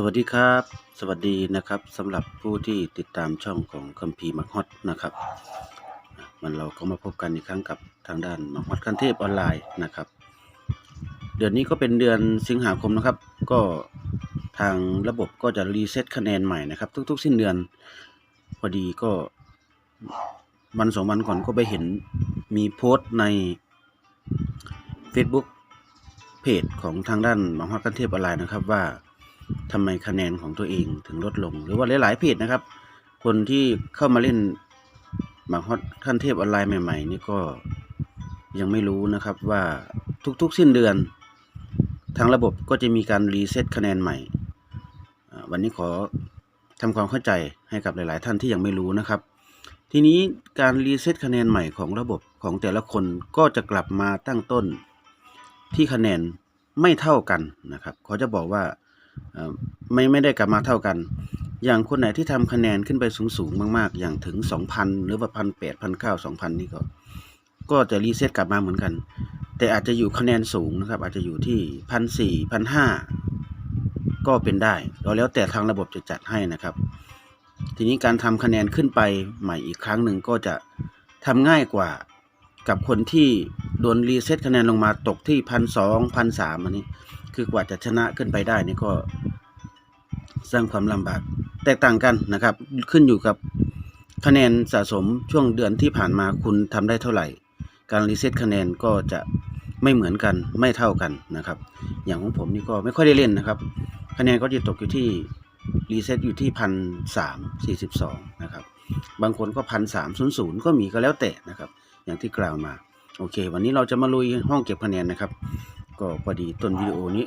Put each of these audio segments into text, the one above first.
สวัสดีครับ สวัสดีนะครับสำหรับผู้ที่ติดตามช่องของคัมภีร์มักฮอตนะครับ มันเราก็มาพบกันอีกครั้งกับทางด้านมักฮอตคันเทพออนไลน์นะครับ เดือนนี้ก็เป็นเดือนสิงหาคมนะครับ ก็ทางระบบก็จะรีเซ็ตคะแนนใหม่นะครับ ทุก ๆ สิ้นเดือน พอดีก็วันสองวันก่อนก็ไปเห็นมีโพสต์ใน Facebook เพจของทางด้านมังฮอดคันเทพออนไลน์นะครับว่า ทำไมคะแนนของตัวเองถึงลดลง หรือว่าหลายๆเพจนะครับ คนที่เข้ามาเล่นหมากฮอตขั้นเทพออนไลน์ใหม่ ๆ นี่ก็ยังไม่รู้นะครับว่าทุกๆ สิ้นเดือน ทางระบบก็จะมีการรีเซ็ตคะแนนใหม่ วันนี้ขอทำความเข้าใจให้กับหลาย ๆ ท่านที่ยังไม่รู้นะครับ ทีนี้การรีเซ็ตคะแนนใหม่ของระบบของแต่ละคนก็จะกลับมาตั้งต้นที่คะแนนไม่เท่ากันนะครับเขาจะบอกว่า ไม่ไม่ได้กลับมาเท่ากัน อย่างคนไหนที่ทำคะแนนขึ้นไปสูงๆมากๆ อย่างถึง 2,000 หรือว่าพันแปดพันเก้าสองพันนี่ก็ ก็จะรีเซ็ตกลับมาเหมือนกัน แต่อาจจะอยู่คะแนนสูงนะครับ อาจจะอยู่ที่พันสี่พันห้าก็เป็นได้แล้วแต่ทางระบบจะจัดให้นะครับ ทีนี้การทำคะแนนขึ้นไปใหม่อีกครั้งหนึ่งก็จะทำง่ายกว่ากับคนที่โดนรีเซ็ตคะแนนลงมาตกที่พันสองพันสามอันนี้ คือกว่าจะชนะขึ้นไปได้นี่ก็สร้างความลำบากแตกต่างกันนะครับ ขึ้นอยู่กับคะแนนสะสมช่วงเดือนที่ผ่านมาคุณทำได้เท่าไหร่ การรีเซ็ตคะแนนก็จะไม่เหมือนกันไม่เท่ากันนะครับ อย่างของผมนี่ก็ไม่ค่อยได้เล่นนะครับ คะแนนก็จะตกอยู่ที่รีเซ็ตอยู่ที่พันสามสี่สิบสองนะครับ บางคนก็พันสามศูนย์ศูนย์ก็มีก็แล้วแต่นะครับ อย่างที่กล่าวมา โอเค วันนี้เราจะมาลุยห้องเก็บคะแนนนะครับ ก็พอดีต้นวิดีโอนี้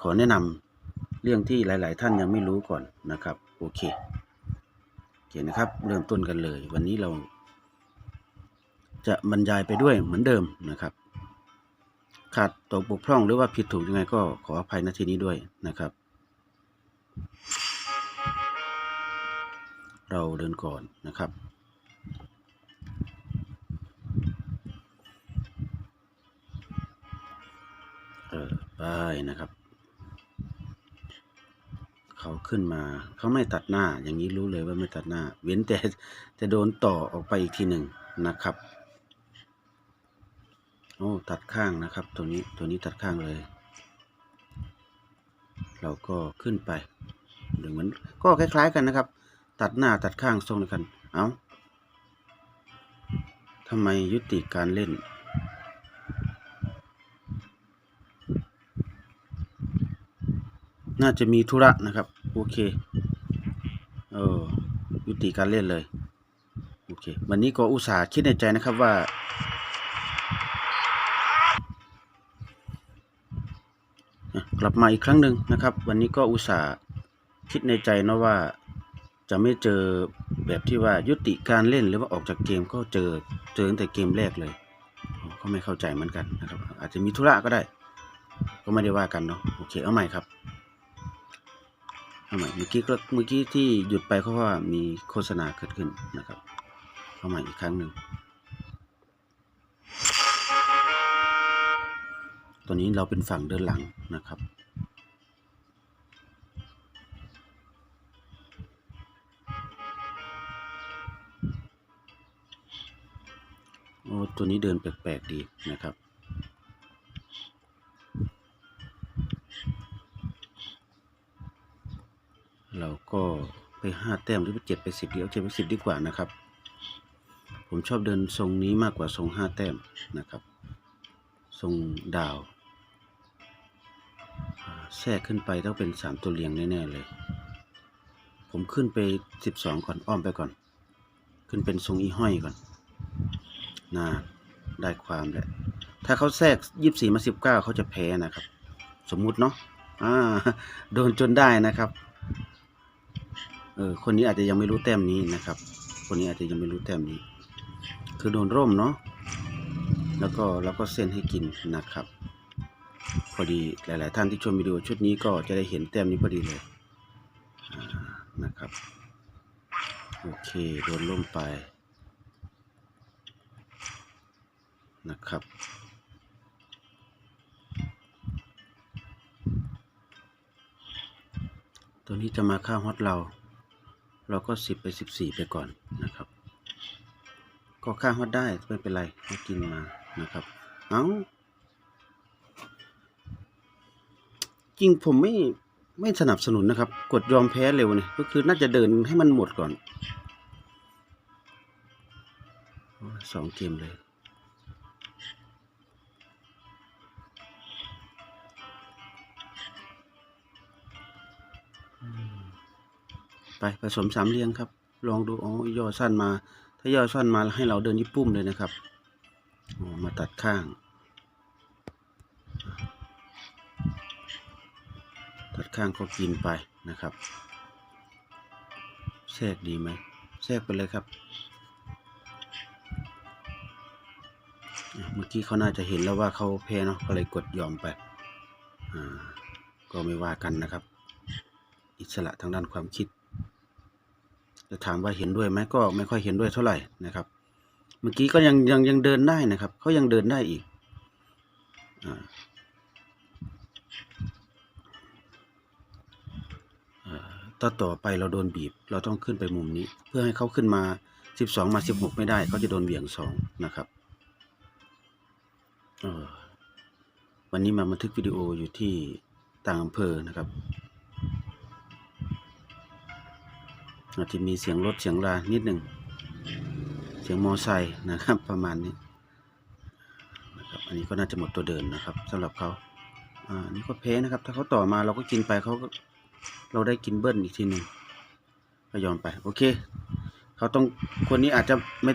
ขอแนะนำเรื่องที่หลาย ๆ ท่านยังไม่รู้ก่อนนะครับ โอเคโอเคนะครับ เริ่มต้นกันเลย วันนี้เรา จะบรรยายไปด้วยเหมือนเดิมนะครับ ขาดตกบกพร่องหรือว่าผิดถูกยังไงก็ขออภัยณที่นี้ด้วยนะครับ เราเดินก่อนนะครับ ไปนะครับ เขาขึ้นมาเขาไม่ตัดหน้า อย่างนี้รู้เลยว่าไม่ตัดหน้า เว้นแต่จะโดนต่อออกไปอีกทีหนึ่งนะครับโอ้ตัดข้างนะครับ ตัวนี้ตัวนี้ตัดข้างเลย เราก็ขึ้นไปหรือเหมือนก็คล้าย ๆ กันนะครับ ตัดหน้าตัดข้างทรงเดียวกัน เอา้าทำไมยุติการเล่น น่าจะมีธุระนะครับ โอเค เออยุติการเล่นเลย โอเค วันนี้ก็อุตส่าห์คิดในใจนะครับว่าอะกลับมาอีกครั้งหนึ่งนะครับ วันนี้ก็อุตส่าห์คิดในใจนะว่าจะไม่เจอแบบที่ว่ายุติการเล่นหรือว่าออกจากเกมก็เจอเจอตั้งแต่เกมแรกเลยก็ไม่เข้าใจเหมือนกันนะครับ อาจจะมีธุระก็ได้ ก็ไม่ได้ว่ากันเนาะโอเคเอาใหม่ครับ เอาใหม่เมื่อกี้ก็เมื่อกี้ที่หยุดไปเพราะว่ามีโฆษณาเกิดขึ้นนะครับเอาใหม่อีกครั้งหนึ่งตอนนี้เราเป็นฝั่งเดินหลังนะครับ โอ้ตัวนี้เดินแปลกๆดีนะครับ เราก็ไปห้าแต้มหรือไปเจ็ดไปสิบดีเอาเจ็ดไปสิบดีกว่านะครับ ผมชอบเดินทรงนี้มากกว่าทรงห้าแต้มนะครับ ทรงดาวแทรกขึ้นไปต้องเป็นสามตัวเรียงแน่ๆเลย ผมขึ้นไปสิบสองก่อนอ้อมไปก่อน ขึ้นเป็นทรงอีห้อยก่อนน่าได้ความแหละ ถ้าเขาแทรกยี่สี่มาสิบเก้าเขาจะแพ้นะครับ สมมุติเนาะอ่าโดนจนได้นะครับ เออคนนี้อาจจะยังไม่รู้แต้มนี้นะครับ คนนี้อาจจะยังไม่รู้แต้มนี้ คือโดนร่มเนาะแล้วก็แล้วก็เส้นให้กินนะครับ พอดีหลาย ๆ ท่านที่ชมวิดีโอชุดนี้ก็จะได้เห็นแต้มนี้พอดีเลยนะครับโอเคโดนล่มไปนะครับตัวนี้จะมาค่าฮอตเรา เราก็สิบไปสิบสี่ไปก่อนนะครับ ก็ค่าฮอตได้ไม่เป็นไรให้กินมานะครับ เอาจริงผมไม่ไม่สนับสนุนนะครับ กดยอมแพ้เร็วเนี่ยก็คือน่าจะเดินให้มันหมดก่อนสองเกมเลย ไปผสมสามเรียงครับ ลองดูอ๋อย่อสั้นมา ถ้าย่อสั้นมาให้เราเดินญี่ปุ่มเลยนะครับมาตัดข้าง ตัดข้างก็กินไปนะครับแทรกดีไหมแทรกไปเลยครับ เมื่อกี้เขาน่าจะเห็นแล้วว่าเขาแพ้เนาะก็เลยกดยอมไปอ่าก็ไม่ว่ากันนะครับ อิสระทางด้านความคิด จะถามว่าเห็นด้วยไหมก็ไม่ค่อยเห็นด้วยเท่าไหร่นะครับ เมื่อกี้ก็ยังยังยังเดินได้นะครับเขายังเดินได้อีกอาเอ่อต่อต่อไปเราโดนบีบ เราต้องขึ้นไปมุมนี้ เพื่อให้เขาขึ้นมา 12 มา 16 ไม่ได้เขาจะโดนเหวี่ยงสองนะครับวันนี้มาบันทึกวิดีโออยู่ที่ต่างอำเภอนะครับ อาจจะมีเสียงรถเสียงรานิดหนึ่ง เสียงมอไซค์นะครับ ประมาณนี้นะครับอันนี้ก็น่าจะหมดตัวเดินนะครับสำหรับเขาอ่าอันนี่ก็แพ้นะครับ ถ้าเขาต่อมาเราก็กินไปเขาก็เราได้กินเบิ้ลอีกทีหนึ่งก็ยอมไป โอเคเขาต้องคนนี้อาจจะไม่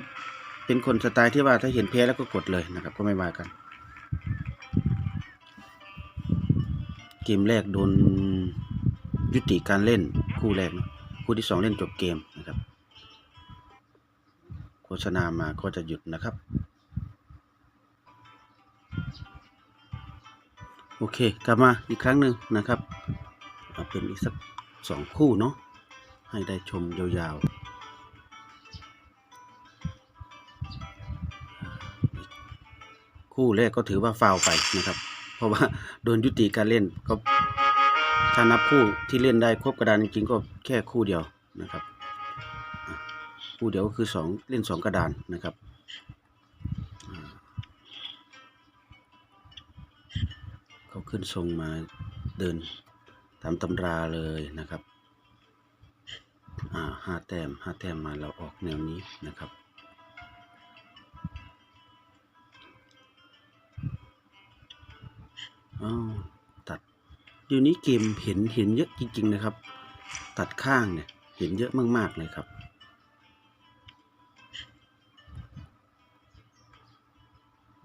เป็นคนสไตล์ที่ว่าถ้าเห็นแพ้แล้วก็กดเลยนะครับ ก็ไม่ว่ากันเกมแรกโดนยุติการเล่นคู่แรกนะ คู่ที่สองเล่นจบเกมนะครับ โฆษณามาก็จะหยุดนะครับ โอเค กลับมาอีกครั้งหนึ่งนะครับเอาเป็นอีกสักสองคู่เนาะให้ได้ชมยาวๆ คู่แรกก็ถือว่าฟาวไปนะครับ เพราะว่าโดนยุติการเล่นก็ ถ้านับคู่ที่เล่นได้ครบกระดานจริงๆก็แค่คู่เดียวนะครับ คู่เดียวก็คือสองเล่นสองกระดานนะครับเขาขึ้นทรงมาเดินตามตำราเลยนะครับห้าแต้มห้าแต้มมาเราออกแนวนี้นะครับอ้าว เดี๋ยวนี้เกมเห็นเห็นเยอะจริง ๆ นะครับ ตัดข้างเนี่ยเห็นเยอะมากๆเลยครับ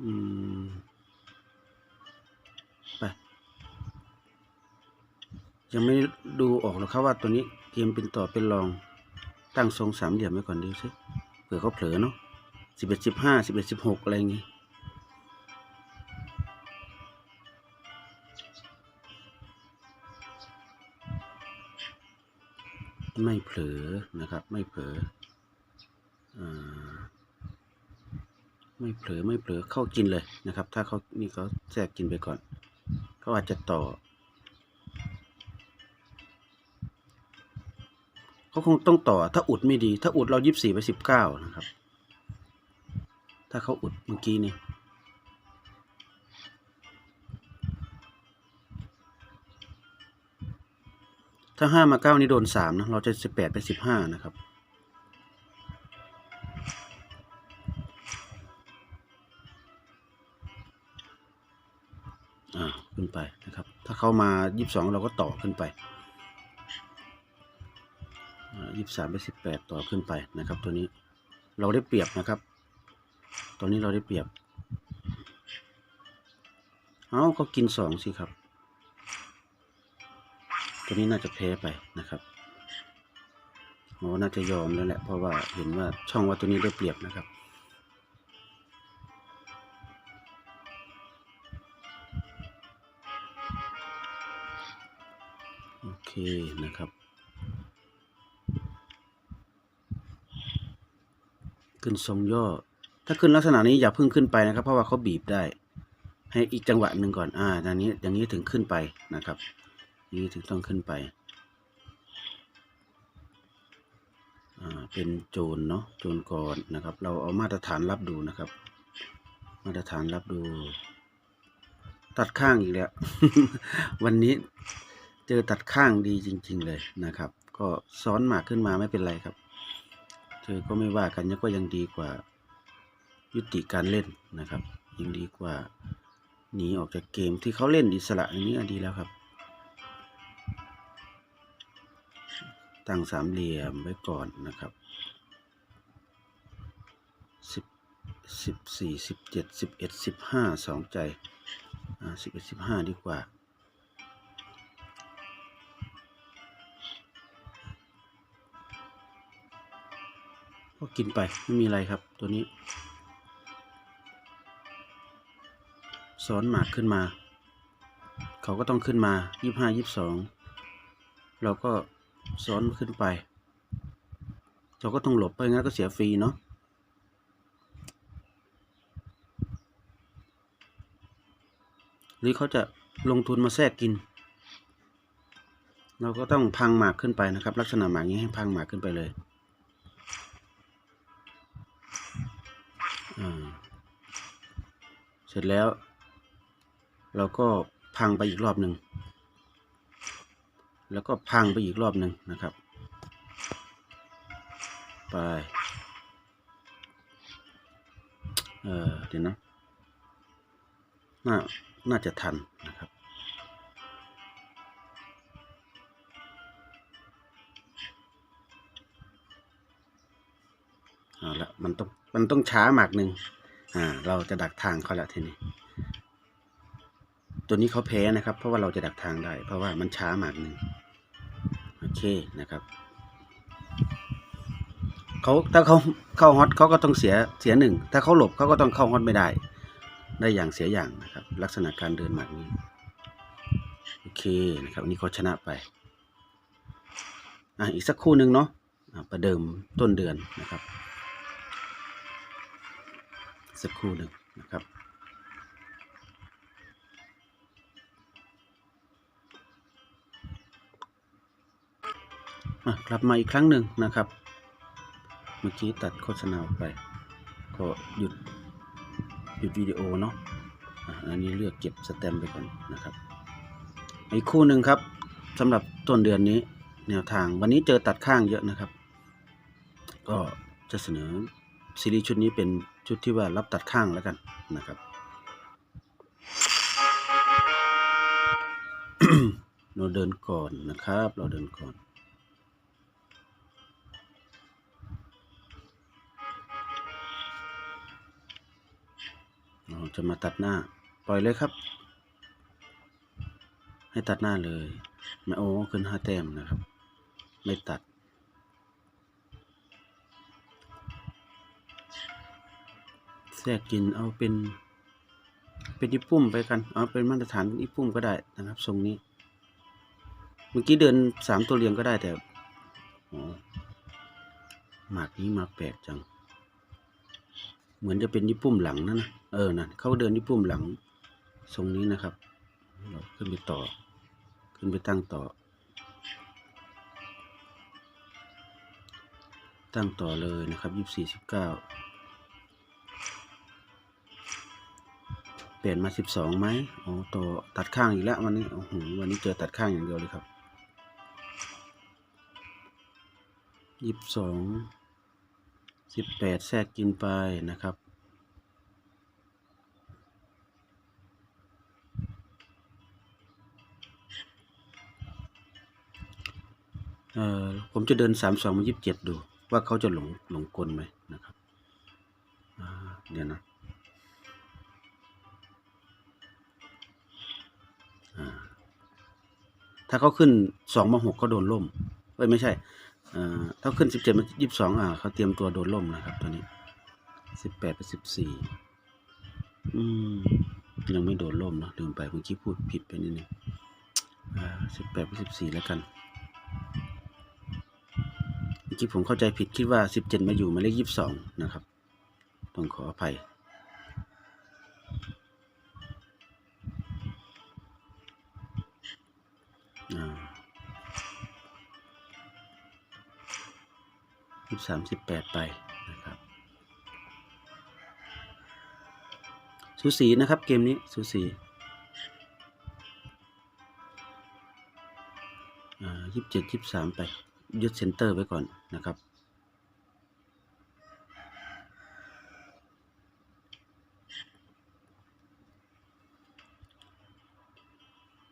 อืม ไป ยังไม่ดูออกหรอกครับว่าตัวนี้เกมเป็นต่อเป็นรองตั้งทรงสามเหลี่ยมไว้ก่อนดูสิเผื่อเขาเผลอเนาะสิบเอ็ดสิบห้าสิบเอ็ดสิบหกอะไรอย่างงี้ ผลอนะครับ ไม่เผลอไม่เผลอไม่เผลอเข้ากินเลยนะครับ ถ้าเขานี่เขาแทรกกินไปก่อนเขาอาจจะต่อเขาคงต้องต่อ ถ้าอุดไม่ดี ถ้าอุดเรายี่สิบสี่ไปสิบเก้านะครับ ถ้าเขาอุดเมื่อกี้นี่ ถ้าห้ามาเก้านี่โดนสามนะ เราจะสิบแปดไปสิบห้านะครับ อ่า ขึ้นไปนะครับ ถ้าเข้ามายี่สิบสองเราก็ต่อขึ้นไปยี่สิบสามไปสิบแปดต่อขึ้นไปนะครับ ตัวนี้เราได้เปรียบนะครับตอนนี้เราได้เปรียบ เอาก็กินสองสิครับ ตัวนี้น่าจะแพ้ไปนะครับหมอน่าจะยอมแล้วแหละ เพราะว่าเห็นว่าช่องว่าตัวนี้ได้เปรียบนะครับ โอเคนะครับ ขึ้นทรงย่อ ถ้าขึ้นลักษณะนี้อย่าเพิ่งขึ้นไปนะครับ เพราะว่าเขาบีบได้ ให้อีกจังหวะหนึ่งก่อน อ่าอย่างนี้ อย่างนี้ถึงขึ้นไปนะครับ นี่ถึงต้องขึ้นไปอ่าเป็นโจรเนาะโจรก่อนนะครับ เราเอามาตรฐานรับดูนะครับ มาตรฐานรับดู ตัดข้างอีกแล้ว วันนี้เจอตัดข้างดีจริง ๆ เลยนะครับ ก็ซ้อนหมากขึ้นมาไม่เป็นไรครับ เจอก็ไม่ว่ากันยังก็ยังดีกว่า ยุติการเล่นนะครับ ยังดีกว่าหนีออกจากเกมที่เขาเล่นอิสระอย่างนี้ดีแล้วครับ ตั้งสามเหลี่ยมไว้ก่อนนะครับสิบสิบสี่สิบเจ็ดสิบเอ็ดสิบห้าสองใจอ่าสิบเอ็ดสิบห้าดีกว่าก็กินไปไม่มีอะไรครับตัวนี้ซ้อนหมากขึ้นมา เขาก็ต้องขึ้นมายี่ห้ายี่สองเราก็ ซ้อนขึ้นไป เราก็ต้องหลบไปงั้นก็เสียฟรีเนาะหรือเขาจะลงทุนมาแทรกกิน เราก็ต้องพังหมากขึ้นไปนะครับ ลักษณะหมากนี้ให้พังหมากขึ้นไปเลยเสร็จแล้ว เราก็พังไปอีกรอบหนึ่ง แล้วก็พังไปอีกรอบหนึ่งนะครับ ไป เออเดี๋ยวนะน่า น่าจะทันนะครับ เอาละมันต้อง มันต้องช้าหมากหนึ่งอ่า เราจะดักทางเขาล้วทีนี้ ตัวนี้เขาแพ้นะครับ เพราะว่าเราจะดักทางได้ เพราะว่ามันช้าหมากหนึ่ง เคนะครับเขาถ้าเขาเข้าฮอตเขาก็ต้องเสียเสียหนึ่ง ถ้าเขาหลบเขาก็ต้องเข้าฮอตไม่ได้ ได้อย่างเสียอย่างนะครับ ลักษณะการเดินหมากนี้โอเคนะครับอันนี่เขาชนะไปอะอีกสักครู่หนึ่งเนาะอะประเดิมต้นเดือนนะครับ สักครู่หนึ่งนะครับ กลับมาอีกครั้งหนึ่งนะครับ เมื่อกี้ตัดโฆษณาไป ก็หยุดหยุดวิดีโอเนาะอันนี้เลือกเก็บสแตมไปก่อนนะครับอีกคู่หนึ่งครับสำหรับต้นเดือนนี้แนวทางวันนี้เจอตัดข้างเยอะนะครับ ก็จะเสนอซีรีส์ชุดนี้เป็นชุดที่ว่ารับตัดข้างแล้วกันนะครับเราเดินก่อนนะครับ เราเดินก่อน จะมาตัดหน้า ปล่อยเลยครับ ให้ตัดหน้าเลยไม่โอ้ขึ้นห้าแต้มนะครับ ไม่ตัด แทรกกินเอาเป็น เป็นอีปุ่มไปกัน เอาเป็นมาตรฐานอีปุ่มก็ได้นะครับทรงนี้ เมื่อกี้เดินสามตัวเรียงก็ได้แต่หมากนี้มาแปลกจัง เหมือนจะเป็นญี่ปุ่มหลังนะนะ เออนะเขาเดินญี่ปุ่มหลังทรงนี้นะครับ เราขึ้นไปต่อ ขึ้นไปตั้งต่อ ตั้งต่อเลยนะครับยี่สี่สิบเก้าเปลี่ยนมาสิบสองไหมโอ้ต่อตัดข้างอีกแล้ววันนี้โอ้โหวันนี้เจอตัดข้างอย่างเดียวเลยครับยี่สิบสองสิบแปดแทรกกินไปนะครับ อ่อผมจะเดินสามสองมายี่สิบเจ็ดดู ว่าเขาจะหลงหลงกลไหมนะครับเดี๋ยวนะถ้าเขาขึ้นสองมาหกเขาโดนล่มเอ้ยไม่ใช่เอ่อถ้าขึ้นสิบเจ็ดมายี่สิบสองอ่าเขาเตรียมตัวโดนล่มนะครับตัวนี้สิบแปดไปสิบสี่อืมยังไม่โดนล่มเนะลืมไปเมื่อกี้พูดผิดไปนิดนึงอ่าสิบแปดไปสิบสี่แล้วกัน เมื่อกี้ผมเข้าใจผิดคิดว่าสิบเจ็ดมาอยู่มาเลขยี่สิบสองนะครับ ต้องขออภัยอ่ายี่สามสิบแปดไปนะครับสูสีนะครับเกมนี้สูสีอ่ายี่สิบเจ็ดยี่สิบสามไป ยึดเซนเตอร์ไว้ก่อนนะครับ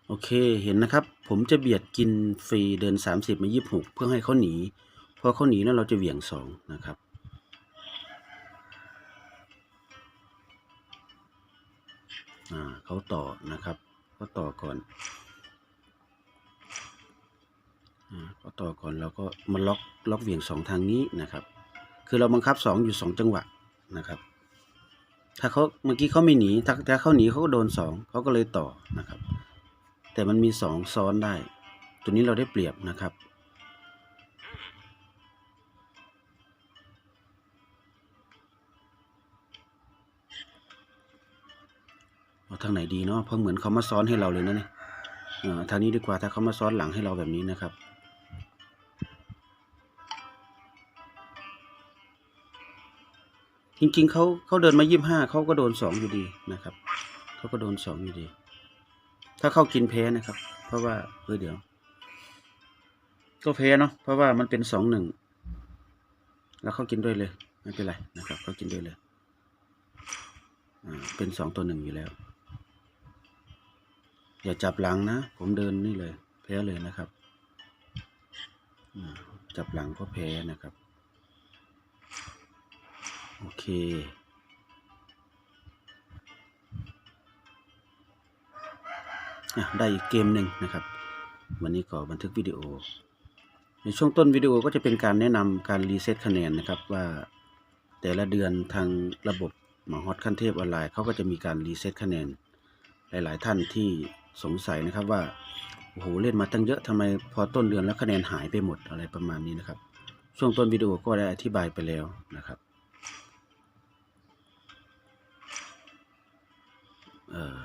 โอเคเห็นนะครับ ผมจะเบียดกินฟรีเดิน 30 มา 26 เพื่อให้เขาหนีพอเขาหนีแล้วเราจะเหวี่ยง 2 นะครับอ่าเขาต่อนะครับเขาต่อก่อน ต่อก่อนเราก็มาล็อกล็อกเหวี่ยงสองทางนี้นะครับ คือเราบังคับสองอยู่สองจังหวะนะครับ ถ้าเขาเมื่อกี้เขาไม่หนีถ้าถ้าเขาหนีเขาก็โดนสองเขาก็เลยต่อนะครับ แต่มันมีสองซ้อนได้ ตัวนี้เราได้เปรียบนะครับเอาทางไหนดีเนาะเพราะเหมือนเขามาซ้อนให้เราเลยนะเนี่ยทางนี้ดีกว่าถ้าเขามาซ้อนหลังให้เราแบบนี้นะครับ จริงๆเขาเขาเดินมายี่ห้าเขาก็โดนสองอยู่ดีนะครับเขาก็โดนสองอยู่ดี ถ้าเข้ากินแพ้นะครับ เพราะว่าเออเดี๋ยว ก็แพ้เนาะเพราะว่ามันเป็นสองหนึ่งแล้วเขากินด้วยเลยไม่เป็นไรนะครับเขากินด้วยเลยอ่าเป็นสองตัวหนึ่งอยู่แล้ว อย่าจับหลังนะ ผมเดินนี่เลย แพ้เลยนะครับจับหลังก็แพ้นะครับ เค ได้อีกเกมหนึ่งนะครับ วันนี้ก็บันทึกวิดีโอ ในช่วงต้นวิดีโอก็จะเป็นการแนะนำการรีเซ็ตคะแนนนะครับว่าแต่ละเดือนทางระบบหมอฮอตขั้นเทพออนไลน์เขาก็จะมีการรีเซ็ตคะแนน หลาย ๆ ท่านที่สงสัยนะครับว่าโอ้โหเล่นมาตั้งเยอะทำไมพอต้นเดือนแล้วคะแนนหายไปหมดอะไรประมาณนี้นะครับ ช่วงต้นวิดีโอก็ได้อธิบายไปแล้วนะครับ เออ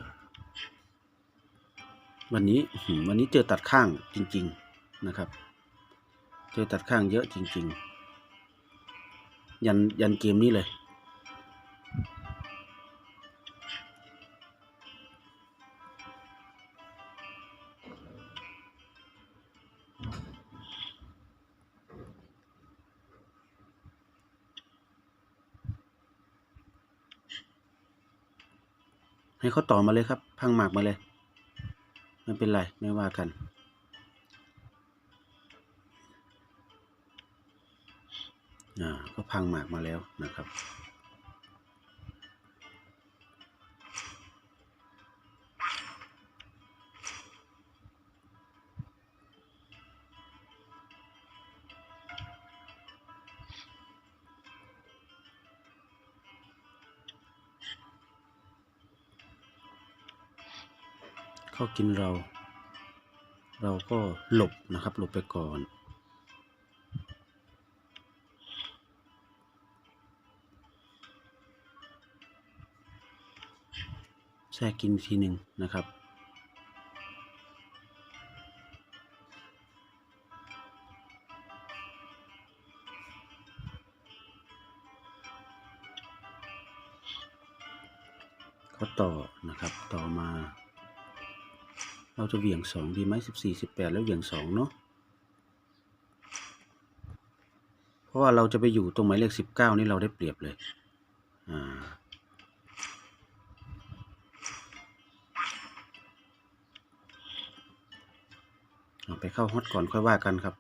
วันนี้วันนี้เจอตัดข้างจริง ๆนะครับ เจอตัดข้างเยอะจริง ๆ ยันยันเกมนี้เลย เขาต่อมาเลยครับ พังหมากมาเลยไม่เป็นไรไม่ว่ากัน อ่าก็พังหมากมาแล้วนะครับ กินเรา เราก็หลบนะครับ หลบไปก่อน แทรกกินทีหนึ่งนะครับเขาต่อนะครับต่อมา เราจะเหวี่ยงสองดีไหมสิบสี่สิบแปดแล้วเหวี่ยงสองเนาะเพราะว่าเราจะไปอยู่ตรงหมายเลขสิบเก้านี่เราได้เปรียบเลยอ่าเอาไปเข้าฮอตก่อนค่อยว่ากันครับ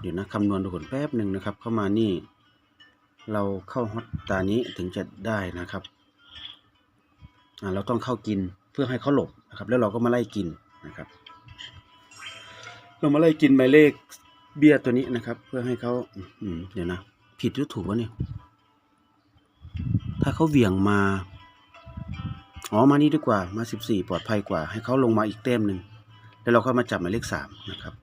เดี๋ยวนะคำนวณดูก่อนแป๊บหนึ่งนะครับ เข้ามานี่ เราเข้าฮอตตานี้ถึงจะได้นะครับอ่าเราต้องเข้ากิน เพื่อให้เขาหลบนะครับ แล้วเราก็มาไล่กินนะครับ เรามาไล่กินหมายเลขเบี้ยตัวนี้นะครับ เพื่อให้เขาอืเดี๋ยวนะ ผิดหรือถูกวะเนี่ย ถ้าเขาเหวี่ยงมาอ๋อมานี่ดีกว่ามาสิบสี่ปลอดภัยกว่า ให้เขาลงมาอีกเต้มหนึ่งแล้วเราก็มาจับหมายเลขสามนะครับ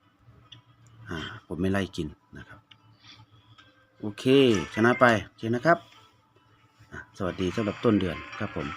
อ่าผมไม่ไล่กินนะครับ โอเค ชนะไปโอเคนะครับ สวัสดีสำหรับต้นเดือนครับผม